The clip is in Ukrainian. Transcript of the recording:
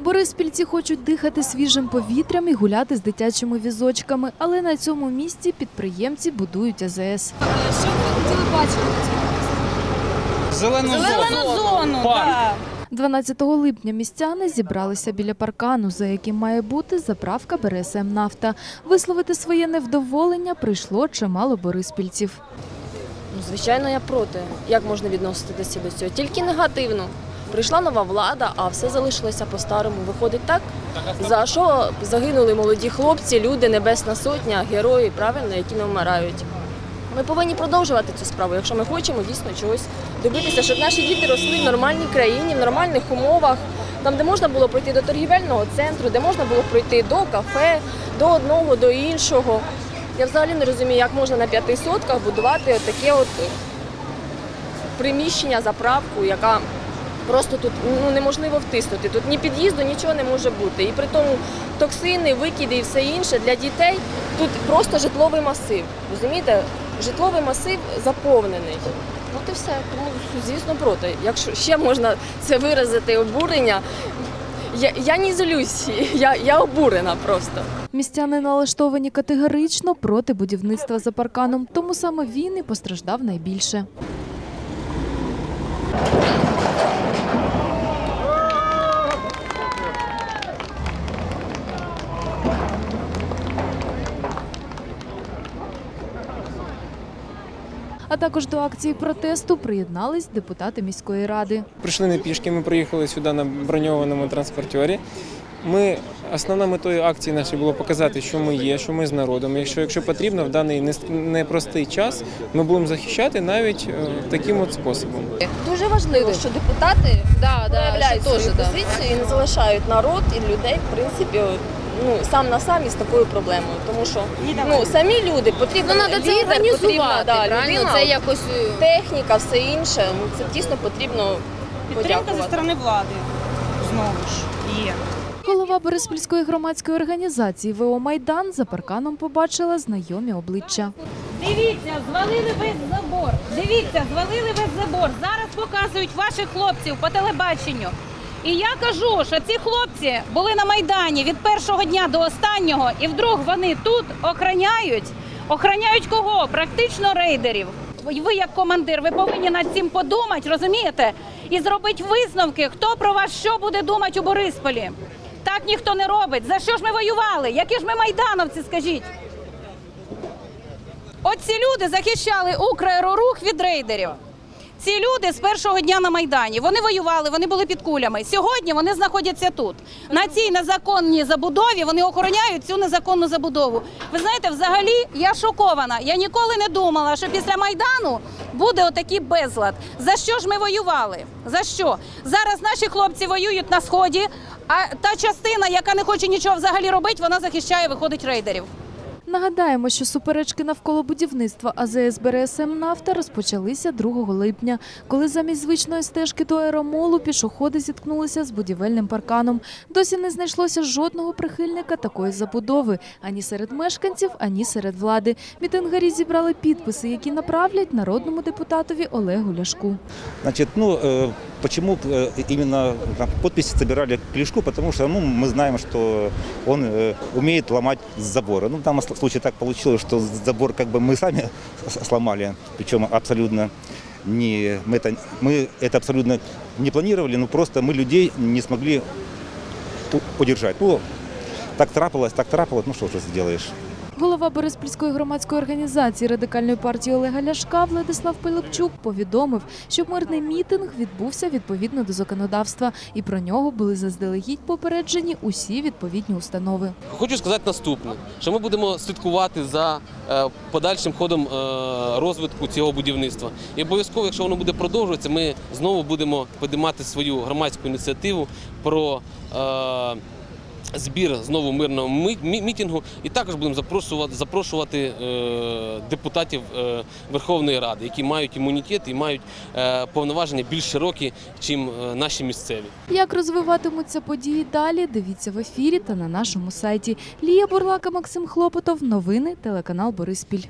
Бориспільці хочуть дихати свіжим повітрям і гуляти з дитячими візочками, але на цьому місці підприємці будують АЗС. Що ви хотіли бачити? Зелену, Зелену зону, Парк. так. 12 липня містяни зібралися біля паркану, за яким має бути заправка БРСМ «Нафта». Висловити своє невдоволення прийшло чимало бориспільців. Ну, звичайно, я проти. Як можна відноситися до цього? Тільки негативно. Прийшла нова влада, а все залишилося по-старому. Виходить так, за що загинули молоді хлопці, люди, небесна сотня, герої, правильно, які не вмирають. Ми повинні продовжувати цю справу, якщо ми хочемо дійсно чогось добитися, щоб наші діти росли в нормальній країні, в нормальних умовах, там, де можна було пройти до торгівельного центру, де можна було пройти до кафе, до одного, до іншого. Я взагалі не розумію, як можна на п'яти сотках будувати таке от приміщення, заправку, яка просто тут ну, неможливо втиснути. Тут ні під'їзду, нічого не може бути. І при тому токсини, викиди і все інше для дітей тут просто житловий масив. Розумієте? Житловий масив заповнений. От і все. Тому, звісно, проти. Якщо ще можна це виразити обурення, я, я не злюсь, я, я обурена просто. Містяни налаштовані категорично проти будівництва за парканом, тому саме він і постраждав найбільше. А також до акції протесту приєднались депутати міської ради. Прийшли не пішки, ми приїхали сюди на броньованому транспортері. Ми основною метою акції нашої було показати, що ми є, що ми з народом. Якщо, якщо потрібно, в даний непростий час ми будемо захищати навіть е, таким от способом. Дуже важливо, що депутати Да, проявляють ще теж, свою да. і не залишають народ і людей, в принципі, ну сам на сам із такою проблемою. Тому що ну самі люди потрібно Ну, це лідер, потрібна організувати, да, людина, Це якось... е, техніка, все інше. Ну це дійсно потрібно Підтримка зі сторони влади знову ж є. Голова Бориспільської громадської організації ВО Майдан за парканом побачила знайомі обличчя. Дивіться, звалили весь забор. Дивіться, звалили весь забор. Зараз показують ваших хлопців по телебаченню. І я кажу, що ці хлопці були на майдані від першого дня до останнього, і вдруг вони тут охороняють. Охороняють кого? Практично рейдерів. Ви, як командир, ви повинні над цим подумати, розумієте? І зробити висновки, хто про вас що буде думати у Борисполі. Так ніхто не робить. За що ж ми воювали? Які ж ми майдановці, скажіть? От ці люди захищали Украерорух від рейдерів. Ці люди з першого дня на Майдані вони воювали, вони були під кулями. Сьогодні вони знаходяться тут. На цій незаконній забудові вони охороняють цю незаконну забудову. Ви знаєте, взагалі я шокована. Я ніколи не думала, що після Майдану буде отакий безлад. За що ж ми воювали? За що? Зараз наші хлопці воюють на сході, а та частина, яка не хоче нічого взагалі робити, вона захищає, виходить рейдерів. Нагадаємо, що суперечки навколо будівництва АЗС БРСМ «Нафта» розпочалися 2 липня, коли замість звичної стежки до аеромолу пішоходи зіткнулися з будівельним парканом. Досі не знайшлося жодного прихильника такої забудови ані серед мешканців, ані серед влади. Мітингарі зібрали підписи, які направлять народному депутатові Олегу Ляшку. Значит, ну, э, почему э, именно подписи собирали к Клишку? Потому что ну, мы знаем, что он э, умеет ломать заборы. Ну, в случае так получилось, что забор как бы мы сами сломали, причем абсолютно не, мы, это, мы это абсолютно не планировали, но просто мы людей не смогли удержать. Ну, так трапилось, так трапилось, ну что же сделаешь. Голова Бориспільської громадської організації радикальної партії Олега Ляшка Владислав Пилипчук повідомив, що мирний мітинг відбувся відповідно до законодавства, і про нього були заздалегідь попереджені усі відповідні установи. Хочу сказати наступне: що ми будемо слідкувати за е, подальшим ходом е, розвитку цього будівництва. І обов'язково, якщо воно буде продовжуватися, ми знову будемо підіймати свою громадську ініціативу про. Збір знову мирного мі- мі- мітингу, і також будемо запрошувати, запрошувати е, депутатів е, Верховної Ради, які мають імунітет і мають е, повноваження більш широкі, ніж наші місцеві. Як розвиватимуться події далі? Дивіться в ефірі та на нашому сайті. Лія Бурлака, Максим Хлопотов. Новини телеканал Бориспіль.